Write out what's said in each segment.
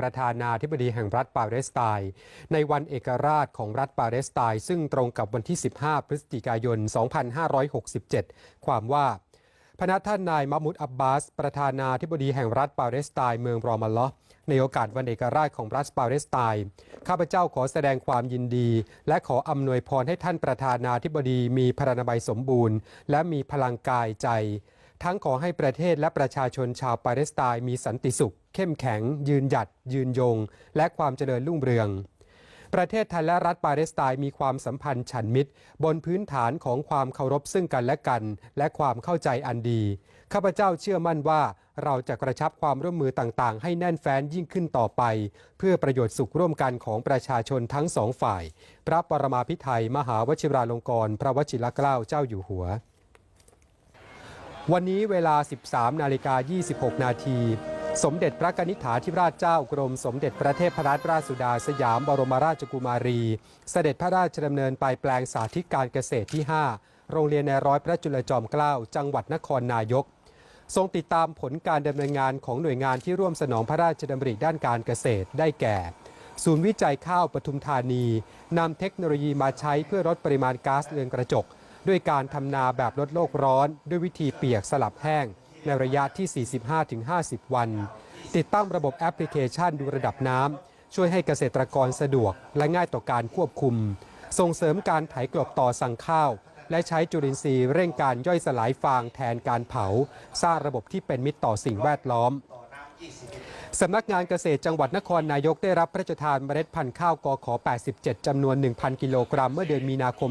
ประธานาธิบดีแห่งรัฐปาเลสไตน์ในวันเอกราชของรัฐปาเลสไตน์ซึ่งตรงกับวันที่ 15 พฤศจิกายน 2567 ความว่าพนักท่านนายมัมมุดอับบาส ประธานาธิบดีแห่งรัฐปาเลสไตน์เมืองรอมัลลอฮ์ในโอกาสวันเอกราชของรัฐปาเลสไตน์ข้าพเจ้าขอแสดงความยินดี และขออำนวยพรให้ท่านประธานาธิบดีมีพรานามัยสมบูรณ์ และมีพลังกายใจ ทั้งขอให้ประเทศและประชาชนชาวปาเลสไตน์มีสันติสุข เข้มแข็ง ยืนหยัด ยืนยง และความเจริญรุ่งเรือง ประเทศไทยและรัฐปาเลสไตน์มีความสัมพันธ์ฉันมิตร บนพื้นฐานของความเคารพซึ่งกันและกัน และความเข้าใจอันดี ข้าพเจ้าเชื่อมั่นว่าเราจะกระชับความร่วมมือต่างๆ ให้แน่นแฟ้นยิ่งขึ้นต่อไป เพื่อประโยชน์สุขร่วมกันของประชาชนทั้งสองฝ่าย พระปรมาภิไธยมหาวชิราลงกรณ์พระวชิรเกล้าเจ้าอยู่หัววันนี้เวลา 13 นาฬิกา 26 นาที สมเด็จพระกนิษฐาธิราชเจ้ากรมสมเด็จพระเทพรัตนราชสุดาสยามบรมราชกุมารี เสด็จพระราชดำเนินไปแปลงสาธิตการเกษตรที่ 5 โรงเรียนในร้อยพระจุลจอมเกล้าจังหวัดนครนายก ทรงติดตามผลการดำเนินงานของหน่วยงานที่ร่วมสนองพระราชดำริด้านการเกษตรได้แก่ ศูนย์วิจัยข้าวปทุมธานีนำเทคโนโลยีมาใช้เพื่อลดปริมาณก๊าซเรือนกระจก ด้วยการทำนาแบบลดโลกร้อน ด้วยวิธีเปียกสลับแห้ง ในระยะที่ 45-50 วัน ติดตั้งระบบแอปพลิเคชันดูระดับน้ำช่วยให้เกษตรกรสะดวกและง่ายต่อการควบคุม ส่งเสริมการไถกลบต่อสั่งข้าว และใช้จุลินทรีย์เร่งการย่อยสลายฟางแทนการเผา สร้างระบบที่เป็นมิตรต่อสิ่งแวดล้อม สำนักงานเกษตรจังหวัดนครนายกได้รับพระราชทานเมล็ดพันธุ์ข้าวกอขอ 87 จำนวน 1,000 กิโลกรัม เมื่อเดือนมีนาคม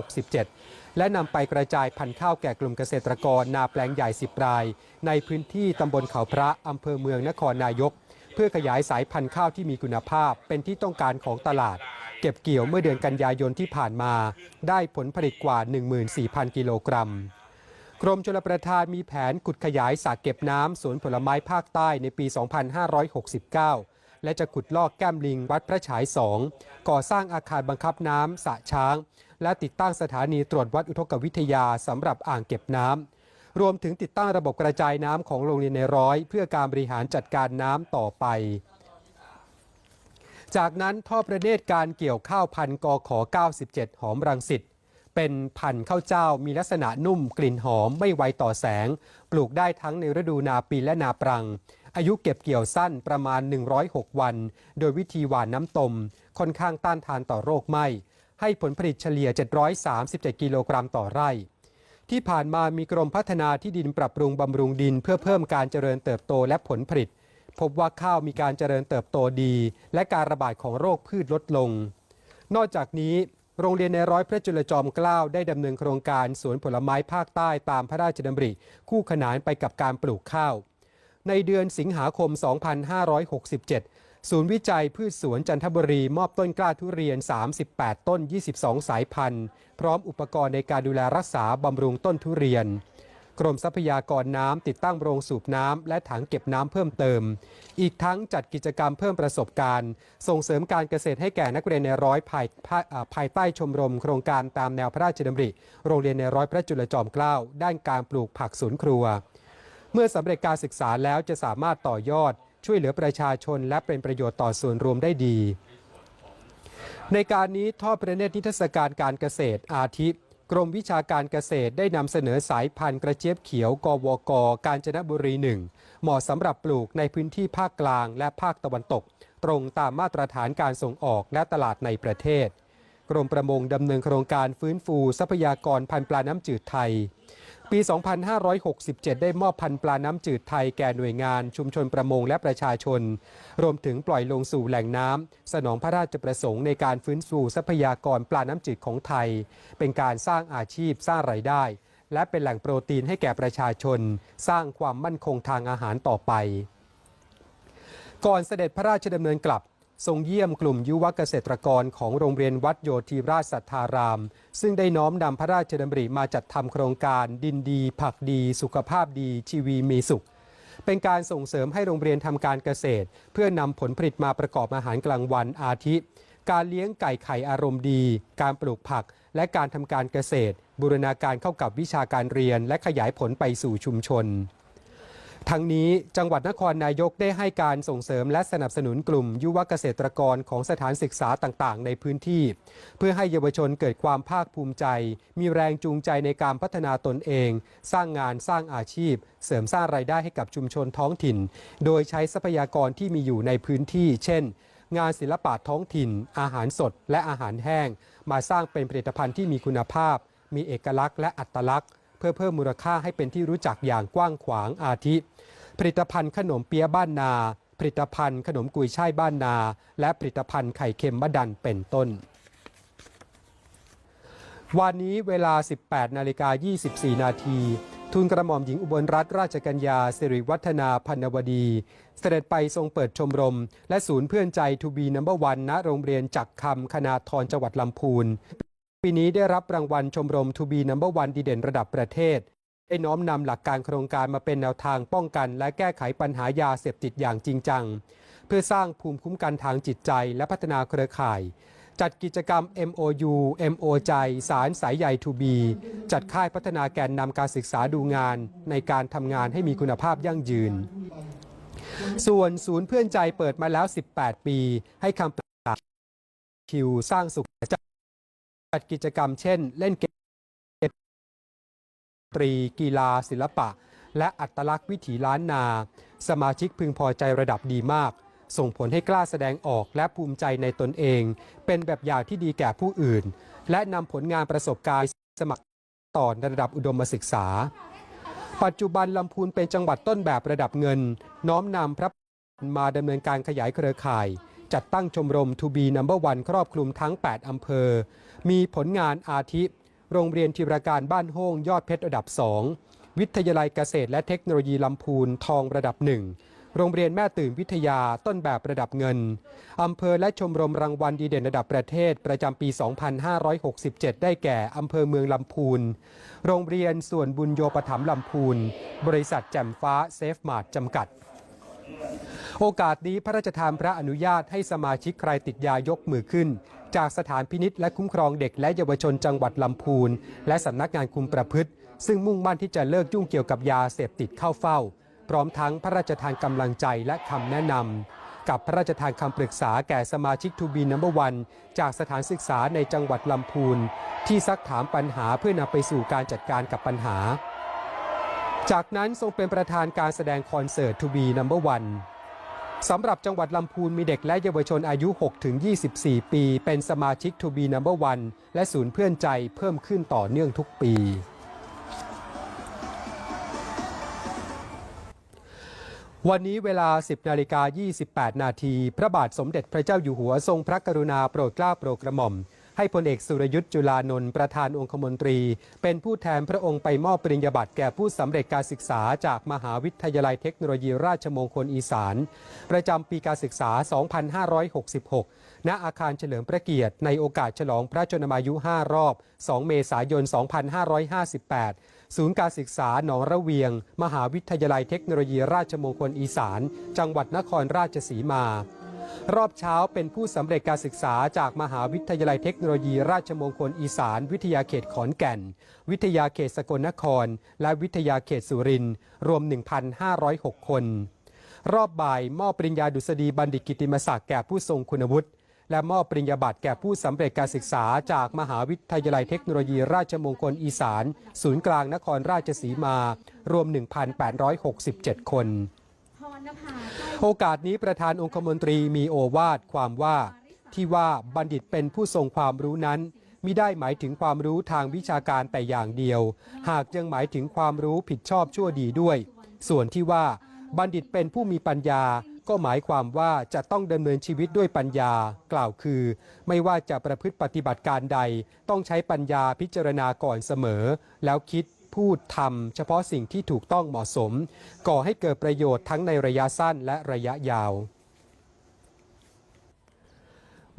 2567 และนำไปกระจายพันธุ์ข้าวแก่กลุ่มเกษตรกรนาแปลงใหญ่ 10 ราย ในพื้นที่ตำบลเขาพระอำเภอเมืองนครนายก เพื่อขยายสายพันธุ์ข้าวที่มีคุณภาพ เป็นที่ต้องการของตลาด เก็บเกี่ยวเมื่อเดือนกันยายนที่ผ่านมา ได้ผลผลิตกว่า 14,000 กิโลกรัม กรมชลประทานมีแผนขุดขยายสระเก็บน้ำสวนผลไม้ภาคใต้ในปี 2569 และจะขุดลอกแก้มลิงวัดพระฉายสองก่อสร้างอาคารบังคับน้ำสระช้าง และติดตั้งสถานีตรวจวัดอุทกวิทยาสำหรับอ่างเก็บน้ำรวมถึงติดตั้งระบบกระจายน้ำของโรงเรียนในร้อย เพื่อการบริหารจัดการน้ำต่อไป จากนั้นท่อประเนตรการเกี่ยวข้าวพันธุ์กข97 หอมรังสิต เป็นพันธุ์ข้าวเจ้ามีลักษณะนุ่มกลิ่นหอมไม่ไวต่อแสง ปลูกได้ทั้งในฤดูนาปีและนาปรัง อายุเก็บเกี่ยวสั้นประมาณ 106 วัน โดยวิธีหว่านน้ำตม ค่อนข้างต้านทานต่อโรคไหม้ให้ผลผลิตเฉลี่ย 737 กิโลกรัมต่อไร่ ที่ผ่านมามีกรมพัฒนาที่ดินปรับปรุงบำรุงดิน เพื่อเพิ่มการเจริญเติบโตและผลผลิต พบว่าข้าวมีการเจริญเติบโตดี และการระบาดของโรคพืชลดลง นอกจากนี้ โรงเรียนในร้อยพระจุลจอมเกล้าได้ดำเนินโครงการสวนผลไม้ภาคใต้ตามพระราชดำริ คู่ขนานไปกับการปลูกข้าว ในเดือนสิงหาคม 2567 ศูนย์วิจัยพืชสวนจันทบุรีมอบต้นกล้าทุเรียน 38 ต้น 22 สายพันธุ์ พร้อมอุปกรณ์ในการดูแลรักษาบำรุงต้นทุเรียน กรมทรัพยากรน้ำติดตั้งโรงสูบน้ำและถังเก็บน้ำเพิ่มเติม อีกทั้งจัดกิจกรรมเพิ่มประสบการณ์ ส่งเสริมการเกษตรให้แก่นักเรียนในร้อยภายภายใต้ชมรม โครงการตามแนวพระราชดำริ โรงเรียนในร้อยพระจุลจอมเกล้าด้านการปลูกผักสวนครัว เมื่อสำเร็จการศึกษาแล้วจะสามารถต่อยอด ช่วยเหลือประชาชน และเป็นประโยชน์ต่อส่วนรวมได้ดี ในการนี้ทอดประเนตรนิทรรศการการเกษตรอาทิ กรมวิชาการเกษตรได้นำเสนอสายพันธุ์กระเจี๊ยบเขียวกวก กาญจนบุรีหนึ่งเหมาะสำหรับปลูกในพื้นที่ภาคกลางและภาคตะวันตก ตรงตามมาตรฐานการส่งออกและตลาดในประเทศ กรมประมงดำเนินโครงการฟื้นฟูทรัพยากรพันธุ์ปลาน้ำจืดไทย ปี 2567 ได้มอบพันธุ์ปลาน้ำจืดไทยแก่หน่วยงาน ชุมชนประมงและประชาชน รวมถึงปล่อยลงสู่แหล่งน้ำสนองพระราชประสงค์ในการฟื้นฟูทรัพยากรปลาน้ำจืดของไทย เป็นการสร้างอาชีพสร้างไรายได้ และเป็นแหล่งโปรตีนให้แก่ประชาชน สร้างความมั่นคงทางอาหารต่อไป ก่อนเสด็จพระราชดำเนินกลับ ทรงเยี่ยมกลุ่มยุวเกษตรกรของโรงเรียนวัดโยธีราชสัทธาราม ซึ่งได้น้อมนำพระราชดำริมาจัดทำโครงการดินดี ผักดี สุขภาพดี ชีวีมีสุข เป็นการส่งเสริมให้โรงเรียนทำการเกษตร เพื่อนำผลผลิตมาประกอบอาหารกลางวันอาทิ การเลี้ยงไก่ไข่อารมณ์ดี การปลูกผัก และการทำการเกษตร บูรณาการเข้ากับวิชาการเรียนและขยายผลไปสู่ชุมชน ทั้งนี้จังหวัดนครนายกได้ให้การส่งเสริมและสนับสนุนกลุ่ม ยุวเกษตรกรของสถานศึกษาต่างๆ ในพื้นที่ เพื่อให้เยาวชนเกิดความภาคภูมิใจ มีแรงจูงใจในการพัฒนาตนเอง สร้างงานสร้างอาชีพ เสริมสร้างรายได้ให้กับชุมชนท้องถิ่น โดยใช้ทรัพยากรที่มีอยู่ในพื้นที่ เช่น งานศิลปะท้องถิ่น อาหารสด และอาหารแห้ง มาสร้างเป็นผลิตภัณฑ์ที่มีคุณภาพ มีเอกลักษณ์และอัตลักษณ์ พื่อเพิ่มมูลค่าให้เป็นที่รู้จักอย่างกว้างขวางอาทิ ผลิตภัณฑ์ขนมเปี๊ยะบ้านนา ผลิตภัณฑ์ขนมกุยช่ายบ้านนา และผลิตภัณฑ์ไข่เค็มมะดันเป็นต้น วันนี้เวลา 18 นาฬิกา 24 นาทีทูลกระหม่อมหญิงอุบลรัตนราชกัญญาสิริวัฒนาพันวดี เสด็จไปทรงเปิดชมรม และศูนย์เพื่อนใจทูบีนัมเบอร์วันณโรงเรียนจักคำคณาทรจังหวัดลำพูน ปีนี้ได้รับรางวัลชมรมทูบีนัมเบอร์วันดีเด่นระดับประเทศ ได้น้อมนำหลักการโครงการมาเป็นแนวทางป้องกัน และแก้ไขปัญหายาเสพติดอย่างจริงจัง เพื่อสร้างภูมิคุ้มกันทางจิตใจและพัฒนาเครือข่าย จัดกิจกรรม MOU MO ใจ สารสายใยทูบีจัดค่ายพัฒนาแกนนำการศึกษาดูงาน ในการทำงานให้มีคุณภาพยั่งยืน ส่วนศูนย์เพื่อนใจเปิดมาแล้ว 18 ปี ให้คำปรึกษาคิวสร้างสุขจั ดกิจกรรมเช่น เล่นเกมตรีกีฬาศิลปะ และอัตลักษณ์วิถีล้านนา สมาชิกพึงพอใจระดับดีมาก ส่งผลให้กล้าแสดงออกและภูมิใจในตนเอง เป็นแบบอย่างที่ดีแก่ผู้อื่น และนำผลงานประสบการณ์สมัครต่อในระดับอุดมศึกษา ปัจจุบันลำพูนเป็นจังหวัดต้นแบบระดับเงิน น้อมนำพระมาดำเนินการขยายเครือข่าย จัดตั้งชมรม To be Number One ครอบคลุมทั้ง 8 อำเภอ มีผลงานอาทิ โรงเรียนทีรการบ้านโฮ่งยอดเพชรระดับ 2 วิทยาลัยเกษตรและเทคโนโลยีลำพูนทองระดับ 1 โรงเรียนแม่ตื่นวิทยาต้นแบบระดับเงิน อำเภอและชมรมรางวัลดีเด่นระดับประเทศประจำปี 2567 ได้แก่อำเภอเมืองลำพูน โรงเรียนส่วนบุญโยปถัมลำพูน บริษัทแจ่มฟ้าเซฟมาร์ทจำกัด โอกาสนี้พระราชทานพระอนุญาตให้สมาชิกใครติดยายกมือขึ้น จากสถานพินิษและคุ้มครองเด็กและเยาวชนจังหวัดลำพูน และสำนักงานคุมประพฤติ ซึ่งมุ่งมั่นที่จะเลิกยุ่งเกี่ยวกับยาเสพติดเข้าเฝ้า พร้อมทั้งพระราชทานกำลังใจและคำแนะนำกับพระราชทานคำปรึกษาแก่สมาชิกทูบีนัมเบอร์วันจากสถานศึกษาในจังหวัดลำพูนที่ซักถามปัญหาเพื่อนำไปสู่การจัดการกับปัญหา จากนั้นทรงเป็นประธานการแสดงคอนเสิร์ตทูบีนัมเบอร์วันสำหรับจังหวัดลำพูนมีเด็กและเยาวชนอายุ 6-24 ปี เป็นสมาชิก To be Number One และศูนย์เพื่อนใจเพิ่มขึ้นต่อเนื่องทุกปีวันนี้เวลา 10 นาฬิกา 28 นาที พระบาทสมเด็จพระเจ้าอยู่หัวทรงพระกรุณาโปรดเกล้าโปรดกระหม่อม ให้พลเอกสุรยุทธ์จุลานนท์ประธานองคมนตรี เป็นผู้แทนพระองค์ไปมอบปริญญาบัตรแก่ผู้สำเร็จการศึกษาจากมหาวิทยาลัยเทคโนโลยีราชมงคลอีสาน ประจำปีการศึกษา 2566 ณ อาคารเฉลิมพระเกียรติ ในโอกาสฉลองพระชนมายุ 5 รอบ 2 เมษายน 2558 ศูนย์การศึกษาหนองระเวียง มหาวิทยาลัยเทคโนโลยีราชมงคลอีสาน จังหวัดนครราชสีมา รอบเช้าเป็นผู้สำเร็จการศึกษาจากมหาวิทยาลัยเทคโนโลยี ราชมงคลอีสาน วิทยาเขตขอนแก่น วิทยาเขตสกลนคร และวิทยาเขตสุรินทร์รวม 1,506 คน รอบบ่ายมอบปริญญาดุษฎีบัณฑิตกิติมศักดิ์แก่ผู้ทรงคุณวุฒิและมอบปริญญาบัตรแก่ผู้สำเร็จการศึกษาจากมหาวิทยาลัยเทคโนโลยี ราชมงคลอีสาน ศูนย์กลางนครราชสีมา รวม 1,867 คน โอกาสนี้ประธานองคมนตรีมีโอวาทความว่าที่ว่าบัณฑิตเป็นผู้ทรงความรู้นั้นมิได้หมายถึงความรู้ทางวิชาการแต่อย่างเดียว หากยังหมายถึงความรู้ผิดชอบชั่วดีด้วย ส่วนที่ว่าบัณฑิตเป็นผู้มีปัญญา ก็หมายความว่าจะต้องดำเนินชีวิตด้วยปัญญา กล่าวคือ ไม่ว่าจะประพฤติปฏิบัติการใด ต้องใช้ปัญญาพิจารณาก่อนเสมอ แล้วคิด พูดทำเฉพาะสิ่งที่ถูกต้องเหมาะสม ก่อให้เกิดประโยชน์ทั้งในระยะสั้นและระยะยาว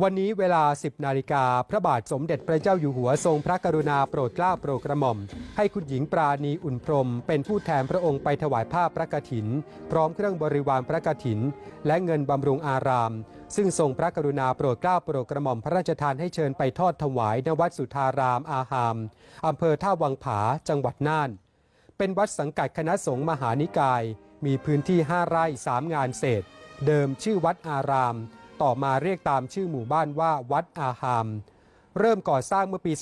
วันนี้เวลา 10 นาฬิกา พระบาทสมเด็จพระเจ้าอยู่หัวทรงพระกรุณาโปรดเกล้าโปรดกระหม่อม ให้คุณหญิงปราณีอุ่นพรม เป็นผู้แทนพระองค์ไปถวายผ้าพระกฐิน พร้อมเครื่องบริวารพระกฐิน และเงินบำรุงอาราม ซึ่งทรงพระกรุณาโปรดเกล้าโปรดกระหม่อมพระราชทานให้เชิญไปทอดถวายณวัดสุทารามอาหามอำเภอท่าวังผาจังหวัดน่าน เป็นวัดสังกัดคณะสงฆ์มหานิกาย มีพื้นที่ 5 ไร่ 3 งานเศษ เดิมชื่อวัดอาราม ต่อมาเรียกตามชื่อหมู่บ้านว่าวัดอาหาม เริ่มก่อสร้างเมื่อปี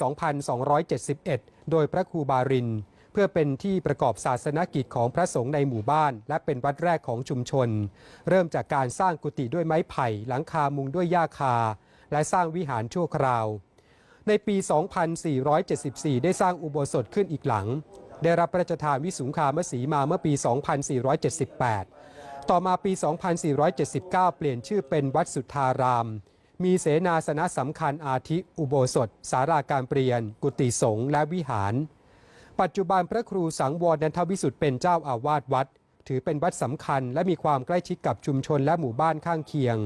2271 โดยพระครูบารินเพื่อเป็นที่ประกอบศาสนกิจของพระสงฆ์ในหมู่บ้าน และเป็นวัดแรกของชุมชน เริ่มจากการสร้างกุฏิด้วยไม้ไผ่ หลังคามุงด้วยหญ้าคา และสร้างวิหารชั่วคราว ในปี 2474 ได้สร้างอุโบสถขึ้นอีกหลัง ได้รับพระราชทานวิสุงคามสีมาเมื่อปี 2478 ต่อมาปี 2479 เปลี่ยนชื่อเป็นวัดสุทธาราม มีเสนาสนะสำคัญอาทิอุโบสถ สาราการเปลี่ยน กุฏิสงฆ์และวิหาร ปัจจุบันพระครูสังวรนันทวิสุทธิ์เป็นเจ้าอาวาสวัด ถือเป็นวัดสำคัญและมีความใกล้ชิดกับชุมชนและหมู่บ้านข้างเคียง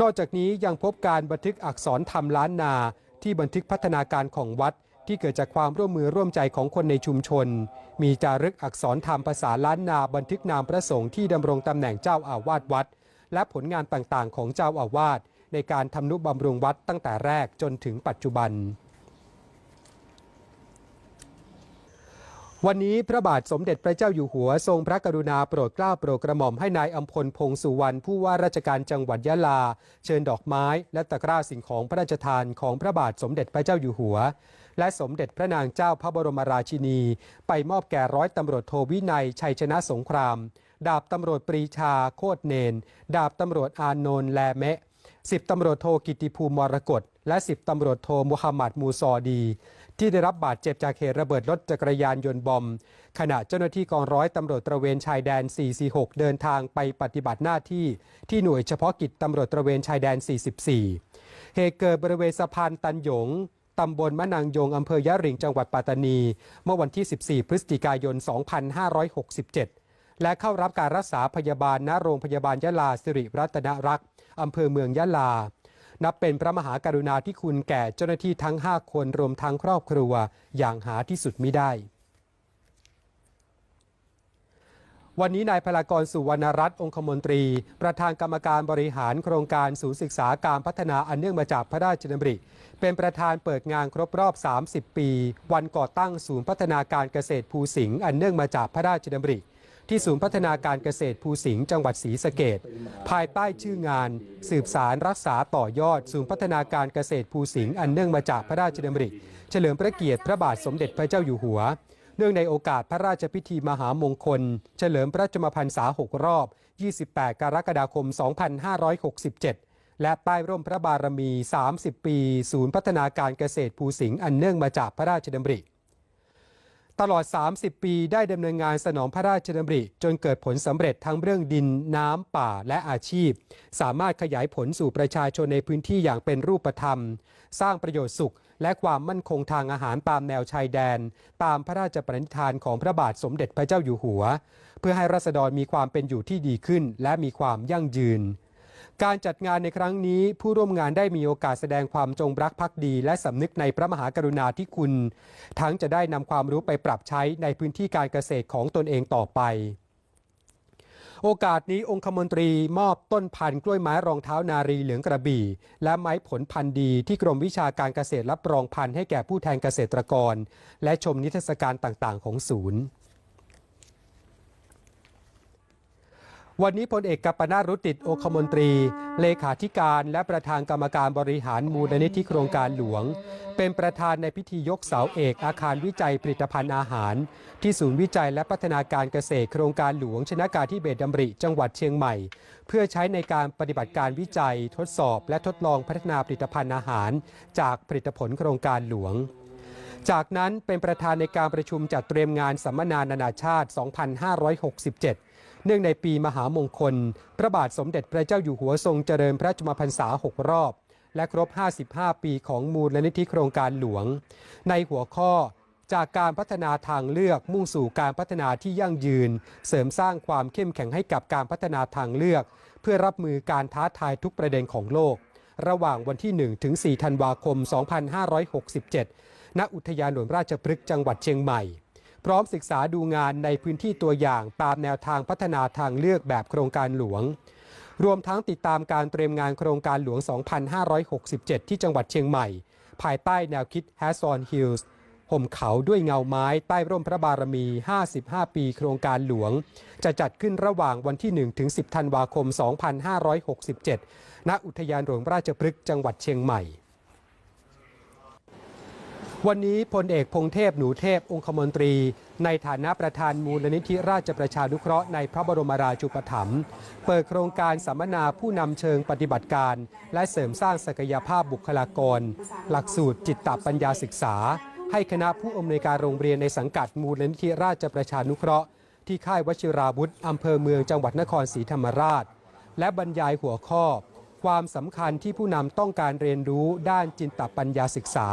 นอกจากนี้ยังพบการบันทึกอักษรธรรมล้านนา ที่บันทึกพัฒนาการของวัดที่เกิดจากความร่วมมือร่วมใจของคนในชุมชน มีจารึกอักษรธรรมภาษาล้านนาบันทึกนามพระสงฆ์ที่ดำรงตำแหน่งเจ้าอาวาสวัด และผลงานต่างๆ ของเจ้าอาวาสในการทำนุบำรุงวัดตั้งแต่แรกจนถึงปัจจุบัน วันนี้พระบาทสมเด็จพระเจ้าอยู่หัวทรงพระกรุณาโปรดเกล้าโปรดกระหม่อมให้นายอัมพลพงสุวรรณผู้ว่าราชการจังหวัดยะลา เชิญดอกไม้ และตะกร้าสิ่งของพระราชทานของพระบาทสมเด็จพระเจ้าอยู่หัว และสมเด็จพระนางเจ้าพระบรมราชินี ไปมอบแก่ร้อยตำรวจโทวินัยชัยชนะสงคราม ดาบตำรวจปรีชาโคตรเนน ดาบตำรวจอานนท์แลเมะสิบตำรวจโทกิติภูมิมรกตและสิบตำรวจโทมุฮัมมัดมูซอดี ที่ได้รับบาดเจ็บจากเหตุระเบิดรถจักรยานยนต์บอม ขณะเจ้าหน้าที่กองร้อยตำรวจตระเวนชายแดน 446 เดินทางไปปฏิบัติหน้าที่ ที่หน่วยเฉพาะกิจตำรวจตระเวนชายแดน 44 เหตุเกิดบริเวณสะพานตันหยงตำบลมะนางยงอำเภอยะริงจังหวัดปัตตานี เมื่อวันที่ 14 พฤศจิกายน 2567 และเข้ารับการรักษาพยาบาลณโรงพยาบาลยะลาสิริรัตนรักษ์อำเภอเมืองยะลา นับเป็นพระมหากรุณาธิคุณแก่เจ้าหน้าที่ทั้ง 5 คนรวมทั้งครอบครัวอย่างหาที่สุดมิได้ วันนี้นายพลากรสุวรรณรัตน์องคมนตรี ประธานกรรมการบริหารโครงการศูนย์ศึกษาการพัฒนาอันเนื่องมาจากพระราชดำริ เป็นประธานเปิดงานครบรอบ 30 ปี วันก่อตั้งศูนย์พัฒนาการเกษตรภูสิงห์อันเนื่องมาจากพระราชดำริ ที่ศูนย์พัฒนาการเกษตรภูสิงห์จังหวัดศรีสะเกดภายใต้ชื่องาน สืบสารรักษาต่อยอด ศูนย์พัฒนาการเกษตรภูสิงห์อันเนื่องมาจากพระราชดำริ เฉลิมพระเกียรติพระบาทสมเด็จพระเจ้าอยู่หัว เนื่องในโอกาสพระราชพิธีมหามงคล เฉลิมพระชมพรรษา 6 รอบ 28 กรกฎาคม 2567และใต้ร่มพระบารมี 30 ปี ศูนย์พัฒนาการเกษตรภูสิงห์อันเนื่องมาจากพระราชดำริ ตลอด 30 ปีได้ดำเนินงานสนองพระราชดำริ จนเกิดผลสำเร็จทั้งเรื่องดินน้ำป่าและอาชีพ สามารถขยายผลสู่ประชาชนในพื้นที่อย่างเป็นรูปธรรม สร้างประโยชน์สุข และความมั่นคงทางอาหารตามแนวชายแดน ตามพระราชปณิธานของพระบาทสมเด็จพระเจ้าอยู่หัว เพื่อให้รัษฎรมีความเป็นอยู่ที่ดีขึ้น และมีความยั่งยืน การจัดงานในครั้งนี้ผู้ร่วมงานได้มีโอกาสแสดงความจงรักภักดี และสำนึกในพระมหากรุณาธิคุณ ทั้งจะได้นำความรู้ไปปรับใช้ในพื้นที่การเกษตรของตนเองต่อไปโอกาสนี้องคมนตรีมอบต้นพันธุ์กล้วยไม้รองเท้านารีเหลืองกระบี่ และไม้ผลพันธุ์ดีที่กรมวิชาการเกษตรรับรองพันธุ์ให้แก่ผู้แทนเกษตรกร และชมนิทรรศการต่างๆ ของศูนย์ วันนี้พลเอกกัปปนารุติตโอคมนตรี เลขาธิการและประธานกรรมการบริหารมูลนิธิโครงการหลวง เป็นประธานในพิธียกเสาเอกอาคารวิจัยผลิตภัณฑ์อาหาร ที่ศูนย์วิจัยและพัฒนาการเกษตรโครงการหลวง ชนะการที่เบตดำริ จังหวัดเชียงใหม่ เพื่อใช้ในการปฏิบัติการวิจัย ทดสอบ และทดลองพัฒนาผลิตภัณฑ์อาหาร จากผลิตผลโครงการหลวงจากนั้นเป็นประธานในการประชุมจัดเตรียมงานสัมมนานานาชาติ 2567 เนื่องในปีมหามงคล พระบาทสมเด็จพระเจ้าอยู่หัวทรงเจริญพระชมพรรษา 6 รอบ และครบ 55 ปีของมูลนิธิโครงการหลวง ในหัวข้อจากการพัฒนาทางเลือกมุ่งสู่การพัฒนาที่ยั่งยืน เสริมสร้างความเข้มแข็งให้กับการพัฒนาทางเลือก เพื่อรับมือการท้าทายทุกประเด็นของโลก ระหว่างวันที่ 1 ถึง 4 ธันวาคม 2567 ณ อุทยานหลวงราชพฤกษ์จังหวัดเชียงใหม่ พร้อมศึกษาดูงานในพื้นที่ตัวอย่างตามแนวทางพัฒนาทางเลือกแบบโครงการหลวง รวมทั้งติดตามการเตรียมงานโครงการหลวง 2567 ที่จังหวัดเชียงใหม่ ภายใต้แนวคิด Has on Hills ห่มเขาด้วยเงาไม้ใต้ร่มพระบารมี 55 ปีโครงการหลวง จะจัดขึ้นระหว่างวันที่ 1 ถึง 10 ธันวาคม 2567 ณ อุทยานหลวงราชพฤกษ์จังหวัดเชียงใหม่ วันนี้พลเอกพงเทพหนูเทพองคมนตรี ในฐานะประธานมูลนิธิราชประชานุเคราะห์ในพระบรมราชูปถัมภ์เปิดโครงการสัมมนาผู้นำเชิงปฏิบัติการ และเสริมสร้างศักยภาพบุคลากร หลักสูตรจิตตปัญญาศึกษา ให้คณะผู้อำนวยการโรงเรียนในสังกัดมูลนิธิราชประชานุเคราะห์ ที่ค่ายวชิราวุธอำเภอเมืองจังหวัดนครศรีธรรมราช และบรรยายหัวข้อ ความสำคัญที่ผู้นำต้องการเรียนรู้ด้านจินตปัญญาศึกษา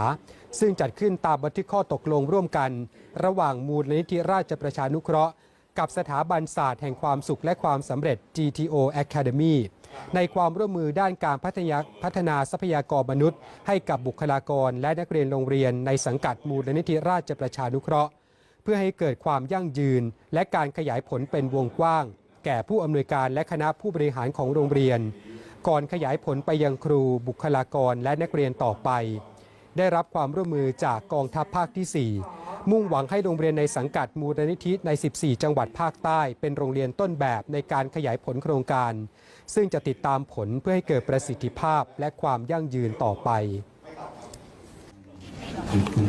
ซึ่งจัดขึ้นตามบันทึกข้อตกลงร่วมกัน ระหว่างมูลนิธิราชประชานุเคราะห์ กับสถาบันศาสตร์แห่งความสุขและความสำเร็จ GTO Academy ในความร่วมมือด้านการพัฒนาพัฒนาทรัพยากรมนุษย์ ให้กับบุคลากรและนักเรียนโรงเรียนในสังกัดมูลนิธิราชประชานุเคราะห์ เพื่อให้เกิดความยั่งยืน และการขยายผลเป็นวงกว้าง แก่ผู้อำนวยการและคณะผู้บริหารของโรงเรียน ก่อนขยายผลไปยังครูบุคลากรและนักเรียนต่อไป ได้รับความร่วมมือจากกองทัพภาคที่ 4 มุ่งหวังให้โรงเรียนในสังกัดมูลนิธิใน 14 จังหวัดภาคใต้ เป็นโรงเรียนต้นแบบในการขยายผลโครงการ ซึ่งจะติดตามผลเพื่อให้เกิดประสิทธิภาพและความยั่งยืนต่อไป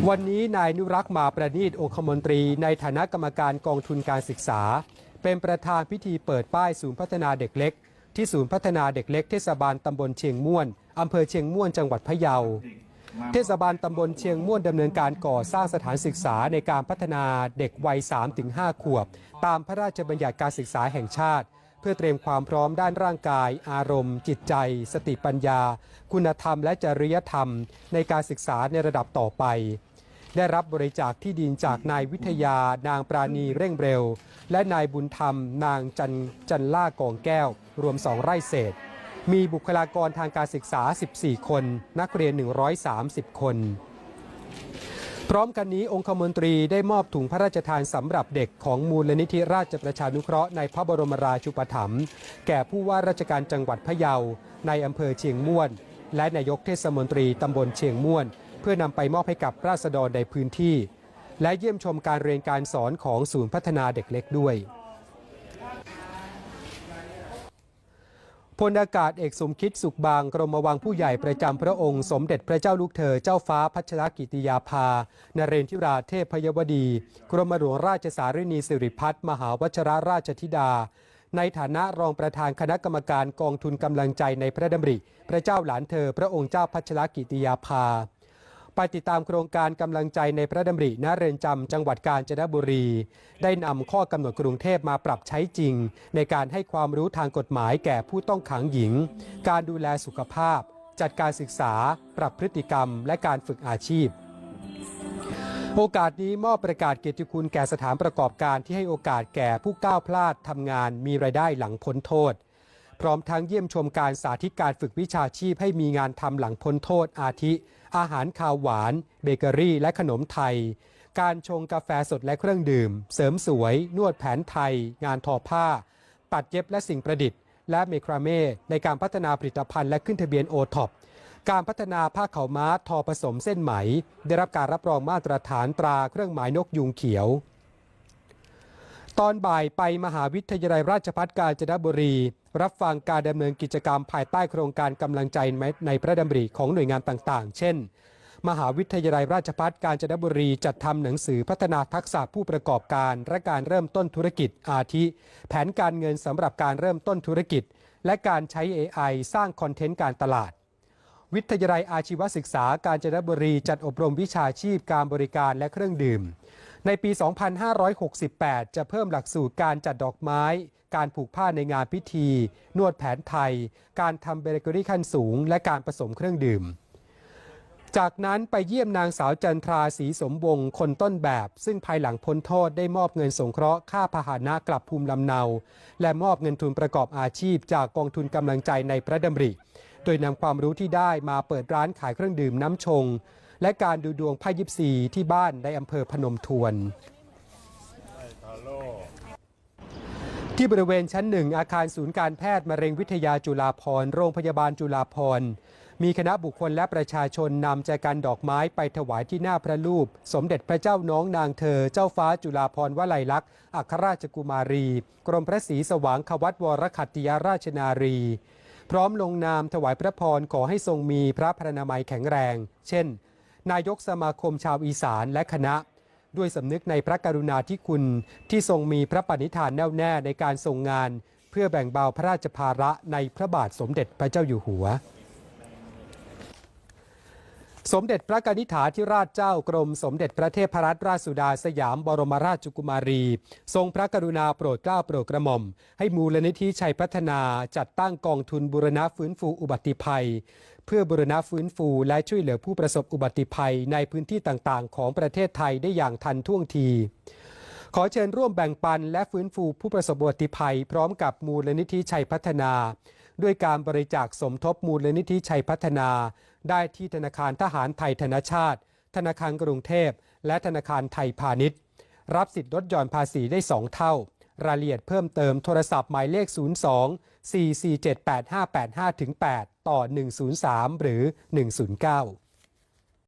วันนี้นายนุรักษ์มาประณีตองคมนตรีในฐานะกรรมการกองทุนการศึกษา เป็นประธานพิธีเปิดป้ายศูนย์พัฒนาเด็กเล็ก ที่ศูนย์พัฒนาเด็กเล็กเทศบาลตำบลเชียงม่วนอำเภอเชียงม่วนจังหวัดพะเยา เทศบาลตำบลเชียงม่วนดำเนินการก่อสร้างสถานศึกษาในการพัฒนาเด็กวัย 3-5 ขวบ ตามพระราชบัญญัติการศึกษาแห่งชาติ เพื่อเตรียมความพร้อมด้านร่างกาย อารมณ์ จิตใจ สติปัญญา คุณธรรมและจริยธรรม ในการศึกษาในระดับต่อไป ได้รับบริจาคที่ดินจากนายวิทยานางปราณีเร่งเร็ว และนายบุญธรรมนางจันจันล่ากองแก้ว รวม 2 ไร่เศษ มีบุคลากรทางการศึกษา 14 คน นักเรียน 130 คน พร้อมกันนี้องคมนตรีได้มอบถุงพระราชทานสำหรับเด็กของมูลนิธิราชประชานุเคราะห์ในพระบรมราชูปถัมภ์แก่ผู้ว่าราชการจังหวัดพะเยา ในอำเภอเชียงม่วน และนายกเทศมนตรีตำบลเชียงม่วน เพื่อนำไปมอบให้กับราษฎรในพื้นที่ และเยี่ยมชมการเรียนการสอนของศูนย์พัฒนาเด็กเล็กด้วยพลอากาศเอกสมคิดสุขบางกรมวังผู้ใหญ่ประจำพระองค์สมเด็จพระเจ้าลูกเธอเจ้าฟ้าพัชรกิติยาภา นเรนทิราเทพพยวดี กรมหลวงราชสารินีสิริพัฒน์มหาวชรราชธิดา ในฐานะรองประธานคณะกรรมการกองทุนกำลังใจในพระดำริ พระเจ้าหลานเธอ พระองค์เจ้าพัชรกิติยาภา ไปติดตามโครงการกำลังใจในพระดำริณเรือนจำจังหวัดกาญจนบุรี ได้นำข้อกำหนดกรุงเทพมาปรับใช้จริง ในการให้ความรู้ทางกฎหมายแก่ผู้ต้องขังหญิง การดูแลสุขภาพ จัดการศึกษา ปรับพฤติกรรม และการฝึกอาชีพโอกาสนี้มอบประกาศเกียรติคุณแก่สถานประกอบการที่ให้โอกาสแก่ผู้ก้าวพลาดทำงานมีรายได้หลังพ้นโทษ พร้อมทั้งเยี่ยมชมการสาธิตการฝึกวิชาชีพให้มีงานทำหลังพ้นโทษอาทิ อาหารคาวหวาน เบเกอรี่ และขนมไทย การชงกาแฟสดและเครื่องดื่ม เสริมสวย นวดแผนไทย งานทอผ้า ปัดเย็บและสิ่งประดิษฐ์ และเมคราเม่ในการพัฒนาผลิตภัณฑ์และขึ้นทะเบียนโอท็อปการพัฒนาผ้าเขาม้าทอผสมเส้นไหม ได้รับการรับรองมาตรฐานตราเครื่องหมายนกยุงเขียว ตอนบ่ายไปมหาวิทยาลัยราชภัฏกาญจนบุรี รับฟังการดำเนินกิจกรรมภายใต้โครงการกำลังใจในพระดำริของหน่วยงานต่างๆ เช่น มหาวิทยาลัยราชภัฏกาญจนบุรี จัดทำหนังสือพัฒนาทักษะผู้ประกอบการ และการเริ่มต้นธุรกิจอาทิ แผนการเงินสำหรับการเริ่มต้นธุรกิจ และการใช้ AI สร้างคอนเทนต์การตลาด วิทยาลัยอาชีวศึกษาการจนบุรี จัดอบรมวิชาชีพการบริการและเครื่องดื่ม ในปี 2568 จะเพิ่มหลักสูตรการจัดดอกไม้ การผูกผ้าในงานพิธี นวดแผนไทย การทำเบเกอรี่ขั้นสูง และการผสมเครื่องดื่ม จากนั้นไปเยี่ยมนางสาวจันทราศรีสมวงคนต้นแบบ ซึ่งภายหลังพ้นโทษได้มอบเงินสงเคราะห์ค่าพาหนะกลับภูมิลำเนา และมอบเงินทุนประกอบอาชีพ จากกองทุนกำลังใจในพระดำริ โดยนำความรู้ที่ได้มาเปิดร้านขายเครื่องดื่มน้ำชง และการดูดวงไพ่ยิปซีที่บ้านในอำเภอพนมทวนที่บริเวณชั้นหนึ่งอาคารศูนย์การแพทย์มะเร็งวิทยาจุฬาภรโรงพยาบาลจุฬาภรมีคณะบุคคลและประชาชนนำใจกันดอกไม้ไปถวายที่หน้าพระรูป สมเด็จพระเจ้าน้องนางเธอ เจ้าฟ้าจุฬาภรวลัยลักษณ์อัครราชกุมารี กรมพระศรีสว่างควัตวรคัตติยาราชนารี พร้อมลงนามถวายพระพรขอให้ทรงมีพระพรรณนามัยแข็งแรง เช่น นายกสมาคมชาวอีสานและคณะ ด้วยสำนึกในพระกรุณาธิคุณที่ทรงมีพระปณิธานแน่วแน่ในการทรงงาน เพื่อแบ่งเบาพระราชภาระในพระบาทสมเด็จพระเจ้าอยู่หัว สมเด็จพระกนิษฐาธิราชเจ้ากรม สมเด็จพระเทพรัตนราชสุดาสยามบรมราชกุมารี ทรงพระกรุณาโปรดเกล้าโปรดกระหม่อม ให้มูลนิธิชัยพัฒนาจัดตั้งกองทุนบูรณะฟื้นฟูอุบัติภัย เพื่อบูรณะฟื้นฟูและช่วยเหลือผู้ประสบอุบัติภัยในพื้นที่ต่างๆ ของประเทศไทยได้อย่างทันท่วงทีขอเชิญร่วมแบ่งปันและฟื้นฟูผู้ประสบอุบัติภัย พร้อมกับมูลนิธิชัยพัฒนา ด้วยการบริจาคสมทบมูลนิธิชัยพัฒนา ได้ที่ธนาคารทหารไทยธนชาติ ธนาคารกรุงเทพ และธนาคารไทยพาณิชย์ รับสิทธิ์ลดหย่อนภาษีได้ 2 เท่า รายละเอียดเพิ่มเติมโทรศัพท์หมายเลข 02 4478585 8 ต่อ 103 หรือ 109